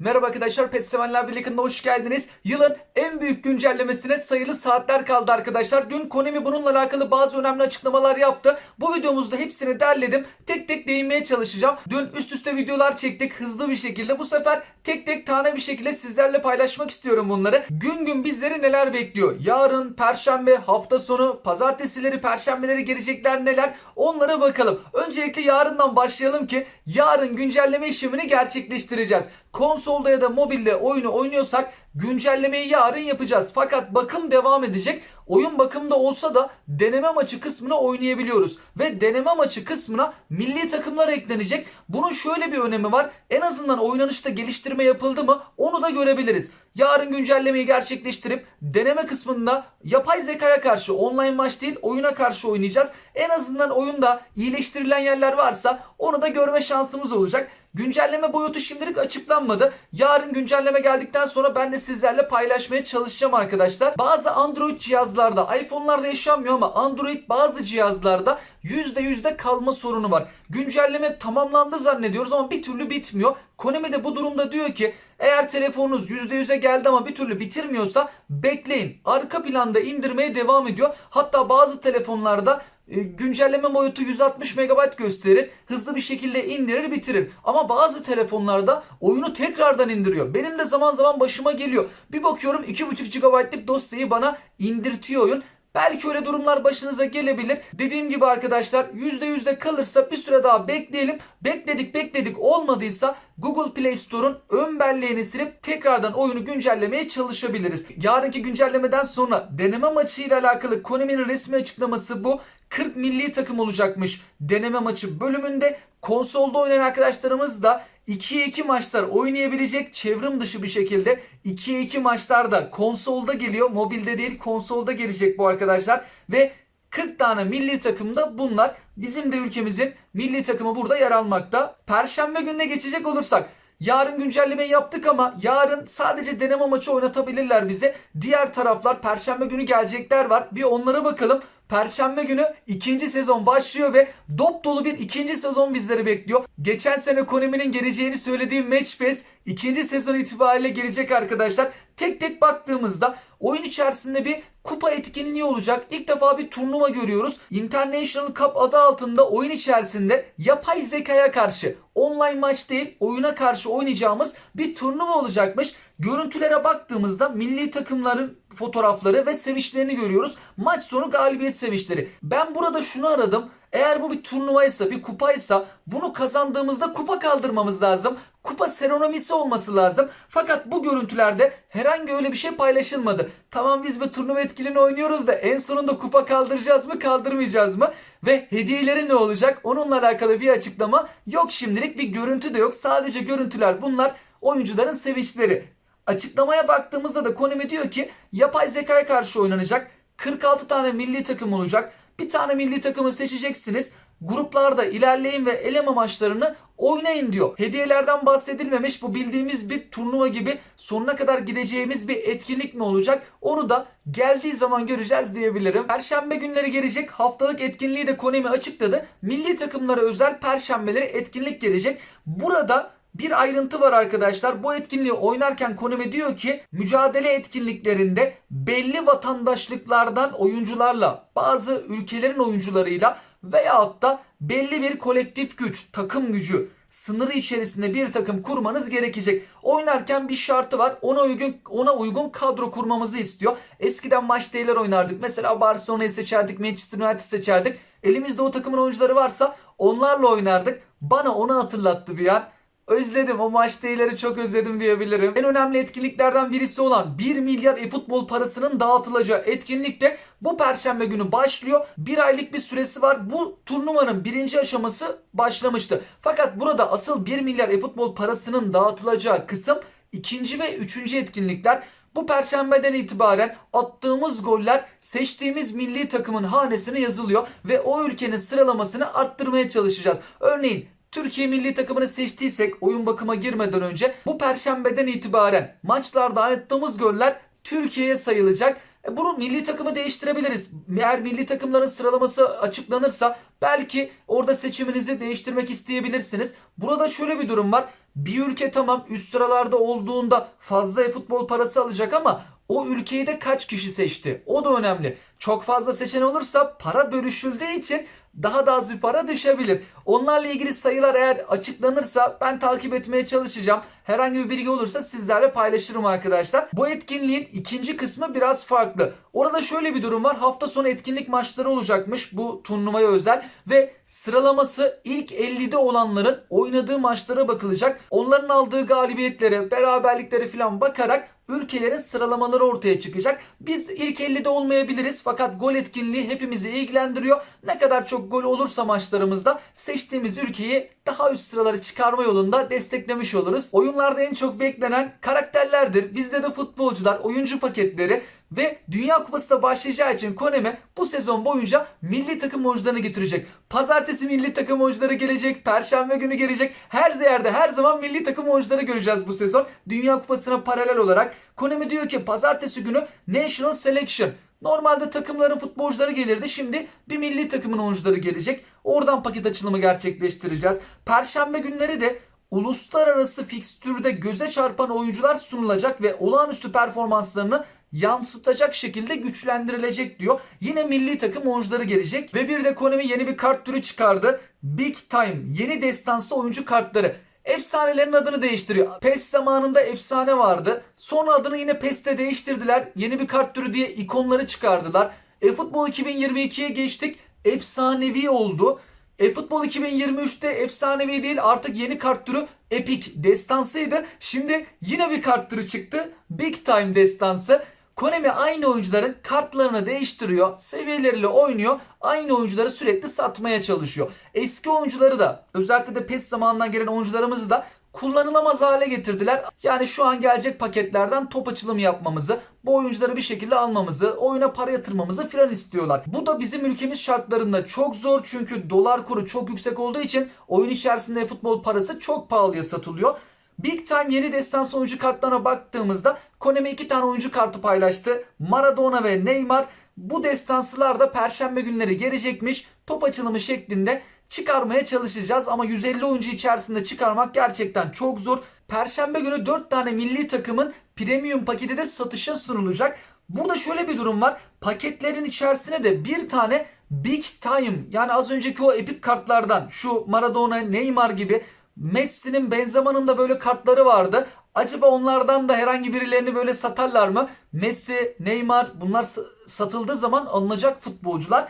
Merhaba arkadaşlar, Pet Sevenler Birliği'ne hoş geldiniz. Yılın en büyük güncellemesine sayılı saatler kaldı arkadaşlar. Dün Konami bununla alakalı bazı önemli açıklamalar yaptı. Bu videomuzda hepsini derledim. Tek tek değinmeye çalışacağım. Dün üst üste videolar çektik hızlı bir şekilde. Bu sefer tek tek tane bir şekilde sizlerle paylaşmak istiyorum bunları. Gün gün bizleri neler bekliyor? Yarın, perşembe, hafta sonu, pazartesileri, perşembeleri gelecekler neler? Onlara bakalım. Öncelikle yarından başlayalım ki yarın güncelleme işlemini gerçekleştireceğiz. Konsolda ya da mobilde oyunu oynuyorsak güncellemeyi yarın yapacağız. Fakat bakım devam edecek. Oyun bakımda olsa da deneme maçı kısmını oynayabiliyoruz. Ve deneme maçı kısmına milli takımlar eklenecek. Bunun şöyle bir önemi var. En azından oynanışta geliştirme yapıldı mı onu da görebiliriz. Yarın güncellemeyi gerçekleştirip deneme kısmında yapay zekaya karşı online maç değil oyuna karşı oynayacağız. En azından oyunda iyileştirilen yerler varsa onu da görme şansımız olacak. Güncelleme boyutu şimdilik açıklanmadı. Yarın güncelleme geldikten sonra ben de sizlerle paylaşmaya çalışacağım arkadaşlar. Bazı Android cihazlarda, iPhone'larda yaşanmıyor ama Android bazı cihazlarda %yüzde kalma sorunu var. Güncelleme tamamlandı zannediyoruz ama bir türlü bitmiyor. Konami de bu durumda diyor ki eğer telefonunuz %100'e geldi ama bir türlü bitirmiyorsa bekleyin. Arka planda indirmeye devam ediyor. Hatta bazı telefonlarda güncelleme boyutu 160 MB gösterir. Hızlı bir şekilde indirir bitirir. Ama bazı telefonlarda oyunu tekrardan indiriyor. Benim de zaman zaman başıma geliyor. Bir bakıyorum 2.5 GB'lık dosyayı bana indirtiyor oyun. Belki öyle durumlar başınıza gelebilir. Dediğim gibi arkadaşlar %100'de kalırsa bir süre daha bekleyelim. Bekledik bekledik olmadıysa Google Play Store'un ön belleğini silip tekrardan oyunu güncellemeye çalışabiliriz. Yarınki güncellemeden sonra deneme maçı ile alakalı Konami'nin resmi açıklaması bu. 40 milli takım olacakmış deneme maçı bölümünde. Konsolda oynayan arkadaşlarımız da 2'ye 2 maçlar oynayabilecek çevrim dışı bir şekilde 2'ye 2 maçlarda konsolda geliyor. Mobilde değil konsolda gelecek bu arkadaşlar. Ve 40 tane milli takımda bunlar. Bizim de ülkemizin milli takımı burada yer almakta. Perşembe gününe geçecek olursak Yarın güncelleme yaptık ama yarın sadece deneme maçı oynatabilirler bize. Diğer taraflar perşembe günü gelecekler var. Bir onlara bakalım. Perşembe günü ikinci sezon başlıyor ve dop dolu bir ikinci sezon bizleri bekliyor. Geçen sene Konami'nin geleceğini söylediğim Match ikinci sezon itibariyle gelecek arkadaşlar. Tek tek baktığımızda oyun içerisinde bir kupa etkinliği olacak. İlk defa bir turnuva görüyoruz. International Cup adı altında oyun içerisinde yapay zekaya karşı online maç değil oyuna karşı oynayacağımız bir turnuva olacakmış. Görüntülere baktığımızda milli takımların fotoğrafları ve sevinçlerini görüyoruz. Maç sonu galibiyet sevinçleri. Ben burada şunu aradım. Eğer bu bir turnuvaysa, bir kupaysa bunu kazandığımızda kupa kaldırmamız lazım. Kupa seremonisi olması lazım. Fakat bu görüntülerde herhangi öyle bir şey paylaşılmadı. Tamam biz bir turnuva etkilini oynuyoruz da en sonunda kupa kaldıracağız mı kaldırmayacağız mı? Ve hediyeleri ne olacak? Onunla alakalı bir açıklama yok şimdilik bir görüntü de yok. Sadece görüntüler bunlar oyuncuların sevinçleri. Açıklamaya baktığımızda da Konami diyor ki yapay zekaya karşı oynanacak. 46 tane milli takım olacak. Bir tane milli takımı seçeceksiniz. Gruplarda ilerleyin ve eleme maçlarını oynayın diyor. Hediyelerden bahsedilmemiş bu bildiğimiz bir turnuva gibi sonuna kadar gideceğimiz bir etkinlik mi olacak? Onu da geldiği zaman göreceğiz diyebilirim. Perşembe günleri gelecek haftalık etkinliği de Konami açıkladı. Milli takımlara özel perşembeleri etkinlik gelecek. Burada bir ayrıntı var arkadaşlar. Bu etkinliği oynarken Konami diyor ki mücadele etkinliklerinde belli vatandaşlıklardan oyuncularla bazı ülkelerin oyuncularıyla veyahut da belli bir kolektif güç, takım gücü sınırı içerisinde bir takım kurmanız gerekecek. Oynarken bir şartı var. Ona uygun ona uygun kadro kurmamızı istiyor. Eskiden maç değiller oynardık. Mesela Barcelona'yı seçerdik, Manchester United seçerdik. Elimizde o takımın oyuncuları varsa onlarla oynardık. Bana onu hatırlattı bir an. Özledim o maç değilleri çok özledim diyebilirim. En önemli etkinliklerden birisi olan 1 milyar e-futbol parasının dağıtılacağı etkinlik de bu perşembe günü başlıyor. Bir aylık bir süresi var. Bu turnuvanın birinci aşaması başlamıştı. Fakat burada asıl 1 milyar e-futbol parasının dağıtılacağı kısım ikinci ve üçüncü etkinlikler. Bu perşembeden itibaren attığımız goller seçtiğimiz milli takımın hanesine yazılıyor ve o ülkenin sıralamasını arttırmaya çalışacağız. Örneğin Türkiye milli takımını seçtiysek oyun bakıma girmeden önce bu perşembeden itibaren maçlarda attığımız goller Türkiye'ye sayılacak. E, bunu milli takımı değiştirebiliriz. Eğer milli takımların sıralaması açıklanırsa belki orada seçiminizi değiştirmek isteyebilirsiniz. Burada şöyle bir durum var. Bir ülke tamam üst sıralarda olduğunda fazla e-futbol parası alacak ama o ülkeyi de kaç kişi seçti? O da önemli. Çok fazla seçen olursa para bölüşüldüğü için daha da az bir para düşebilir. Onlarla ilgili sayılar eğer açıklanırsa ben takip etmeye çalışacağım. Herhangi bir bilgi olursa sizlerle paylaşırım arkadaşlar. Bu etkinliğin ikinci kısmı biraz farklı. Orada şöyle bir durum var. Hafta sonu etkinlik maçları olacakmış bu turnuvaya özel ve sıralaması ilk 50'de olanların oynadığı maçlara bakılacak. Onların aldığı galibiyetlere, beraberliklere falan bakarak ülkelerin sıralamaları ortaya çıkacak. Biz ilk 50'de olmayabiliriz fakat gol etkinliği hepimizi ilgilendiriyor. Ne kadar çok gol olursa maçlarımızda seçtiğimiz ülkeyi daha üst sıraları çıkarma yolunda desteklemiş oluruz. Oyunlarda en çok beklenen karakterlerdir. Bizde de futbolcular, oyuncu paketleri ve Dünya Kupası da başlayacağı için Konemi bu sezon boyunca milli takım oyuncularını getirecek. Pazartesi milli takım oyuncuları gelecek. Perşembe günü gelecek. Her yerde her zaman milli takım oyuncuları göreceğiz bu sezon. Dünya Kupası'na paralel olarak. Konemi diyor ki pazartesi günü National Selection. Normalde takımların futbolcuları gelirdi. Şimdi bir milli takımın oyuncuları gelecek. Oradan paket açılımı gerçekleştireceğiz. Perşembe günleri de uluslararası fikstürde göze çarpan oyuncular sunulacak ve olağanüstü performanslarını yansıtacak şekilde güçlendirilecek diyor. Yine milli takım oyuncuları gelecek ve bir de Konami yeni bir kart türü çıkardı. Big Time yeni destansı oyuncu kartları. Efsanelerin adını değiştiriyor. PES zamanında efsane vardı. Sonra adını yine PES'te değiştirdiler. Yeni bir kart türü diye ikonları çıkardılar. E-Futbol 2022'ye geçtik. Efsanevi oldu. E-Futbol 2023'te efsanevi değil artık yeni kart türü Epic destansıydı. Şimdi yine bir kart türü çıktı. Big Time destansı. Konami aynı oyuncuların kartlarını değiştiriyor, seviyeleriyle oynuyor, aynı oyuncuları sürekli satmaya çalışıyor. Eski oyuncuları da özellikle de PES zamanından gelen oyuncularımızı da kullanılamaz hale getirdiler. Yani şu an gelecek paketlerden top açılımı yapmamızı, bu oyuncuları bir şekilde almamızı, oyuna para yatırmamızı filan istiyorlar. Bu da bizim ülkemiz şartlarında çok zor çünkü dolar kuru çok yüksek olduğu için oyun içerisinde futbol parası çok pahalıya satılıyor. Big Time yeni destansı oyuncu kartlarına baktığımızda Konami iki tane oyuncu kartı paylaştı. Maradona ve Neymar. Bu destansılar da perşembe günleri gelecekmiş. Top açılımı şeklinde çıkarmaya çalışacağız ama 150 oyuncu içerisinde çıkarmak gerçekten çok zor. Perşembe günü 4 tane milli takımın premium paketi de satışa sunulacak. Burada şöyle bir durum var. Paketlerin içerisine de bir tane Big Time yani az önceki o epik kartlardan şu Maradona, Neymar gibi Messi'nin Benzema'nın da böyle kartları vardı. Acaba onlardan da herhangi birilerini böyle satarlar mı? Messi, Neymar bunlar satıldığı zaman alınacak futbolcular.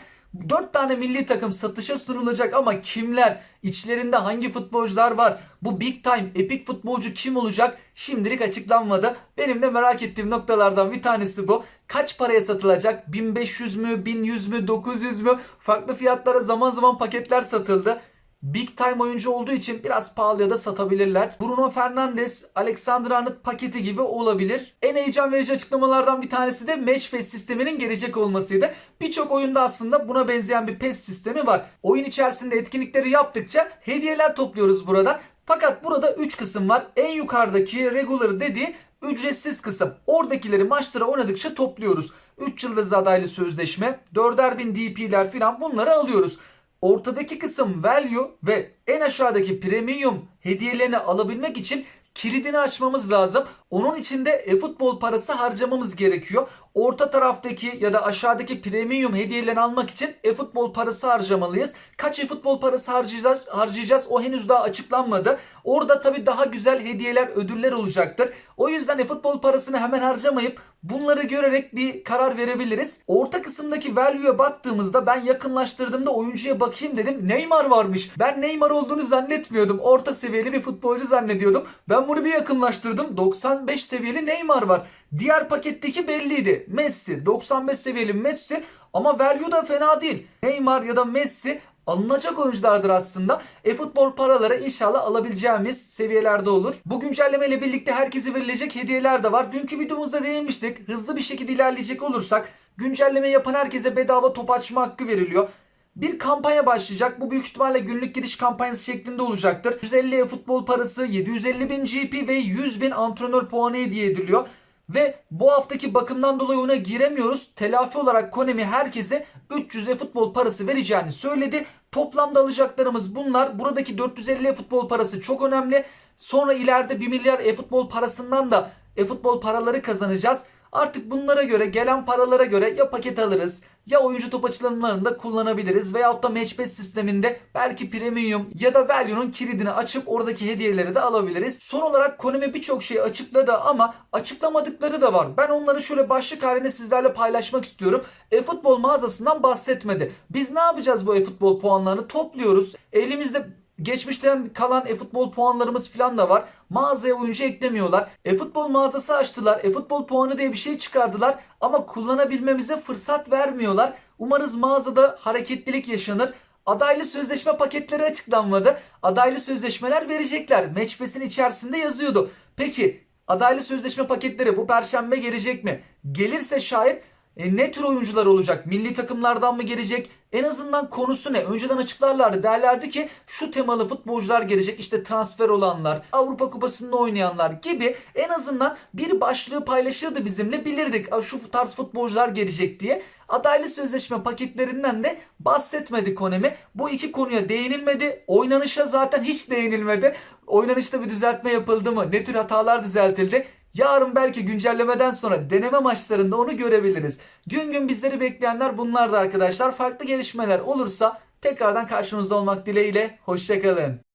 4 tane milli takım satışa sunulacak ama kimler? İçlerinde hangi futbolcular var? Bu big time epik futbolcu kim olacak? Şimdilik açıklanmadı. Benim de merak ettiğim noktalardan bir tanesi bu. Kaç paraya satılacak? 1500 mü, 1100 mü, 900 mü? Farklı fiyatlara zaman zaman paketler satıldı. Big time oyuncu olduğu için biraz pahalıya da satabilirler. Bruno Fernandes, Alexander Arnold paketi gibi olabilir. En heyecan verici açıklamalardan bir tanesi de Match Pass sisteminin gelecek olmasıydı. Birçok oyunda aslında buna benzeyen bir PES sistemi var. Oyun içerisinde etkinlikleri yaptıkça hediyeler topluyoruz buradan. Fakat burada 3 kısım var. En yukarıdaki regular dediği ücretsiz kısım. Oradakileri maçlara oynadıkça topluyoruz. 3 yıldız adaylı sözleşme, 4'er bin DP'ler falan bunları alıyoruz. Ortadaki kısım value ve en aşağıdaki premium hediyelerini alabilmek için kilidini açmamız lazım. Onun için de e-futbol parası harcamamız gerekiyor. Orta taraftaki ya da aşağıdaki premium hediyelerini almak için e-futbol parası harcamalıyız. Kaç e-futbol parası harcayacağız, harcayacağız o henüz daha açıklanmadı. Orada tabii daha güzel hediyeler, ödüller olacaktır. O yüzden e-futbol parasını hemen harcamayıp bunları görerek bir karar verebiliriz. Orta kısımdaki value'ya baktığımızda ben yakınlaştırdığımda oyuncuya bakayım dedim. Neymar varmış. Ben Neymar olduğunu zannetmiyordum. Orta seviyeli bir futbolcu zannediyordum. Ben bunu bir yakınlaştırdım. 95 seviyeli Neymar var. Diğer paketteki belliydi. Messi 95 seviyeli Messi ama value da fena değil. Neymar ya da Messi alınacak oyunculardır aslında. E-futbol paraları inşallah alabileceğimiz seviyelerde olur. Bu güncelleme ile birlikte herkese verilecek hediyeler de var. Dünkü videomuzda değinmiştik. Hızlı bir şekilde ilerleyecek olursak güncelleme yapan herkese bedava top açma hakkı veriliyor. Bir kampanya başlayacak. Bu büyük ihtimalle günlük giriş kampanyası şeklinde olacaktır. 150 futbol parası, 750 bin GP ve 100 bin antrenör puanı hediye ediliyor. Ve bu haftaki bakımdan dolayı oyuna giremiyoruz. Telafi olarak Konemi herkese 300 e-futbol parası vereceğini söyledi. Toplamda alacaklarımız bunlar. Buradaki 450 e-futbol parası çok önemli. Sonra ileride 1 milyar e-futbol parasından da e-futbol paraları kazanacağız. Artık bunlara göre gelen paralara göre ya paket alırız ya oyuncu top açılımlarında kullanabiliriz veyahut da Matchbase sisteminde belki premium ya da value'nun kilidini açıp oradaki hediyeleri de alabiliriz. Son olarak Konami birçok şeyi açıkladı ama açıklamadıkları da var. Ben onları şöyle başlık halinde sizlerle paylaşmak istiyorum. E-futbol mağazasından bahsetmedi. Biz ne yapacağız bu e-futbol puanlarını? Topluyoruz. Elimizde Geçmişten kalan e-futbol puanlarımız falan da var. Mağazaya oyuncu eklemiyorlar. E-futbol mağazası açtılar. E-futbol puanı diye bir şey çıkardılar. Ama kullanabilmemize fırsat vermiyorlar. Umarız mağazada hareketlilik yaşanır. Adaylı sözleşme paketleri açıklanmadı. Adaylı sözleşmeler verecekler. Matchpass'in içerisinde yazıyordu. Peki adaylı sözleşme paketleri bu perşembe gelecek mi? Gelirse şayet e, ne tür oyuncular olacak? Milli takımlardan mı gelecek? En azından konusu ne? Önceden açıklarlardı. Derlerdi ki şu temalı futbolcular gelecek. İşte transfer olanlar, Avrupa Kupası'nda oynayanlar gibi en azından bir başlığı paylaşırdı bizimle. Bilirdik "Aa, şu tarz futbolcular gelecek diye. Adaylı sözleşme paketlerinden de bahsetmedi Konemi. Bu iki konuya değinilmedi. Oynanışa zaten hiç değinilmedi. Oynanışta bir düzeltme yapıldı mı? Ne tür hatalar düzeltildi? Yarın belki güncellemeden sonra deneme maçlarında onu görebiliriz. Gün gün bizleri bekleyenler bunlardı arkadaşlar. Farklı gelişmeler olursa tekrardan karşınızda olmak dileğiyle. Hoşçakalın.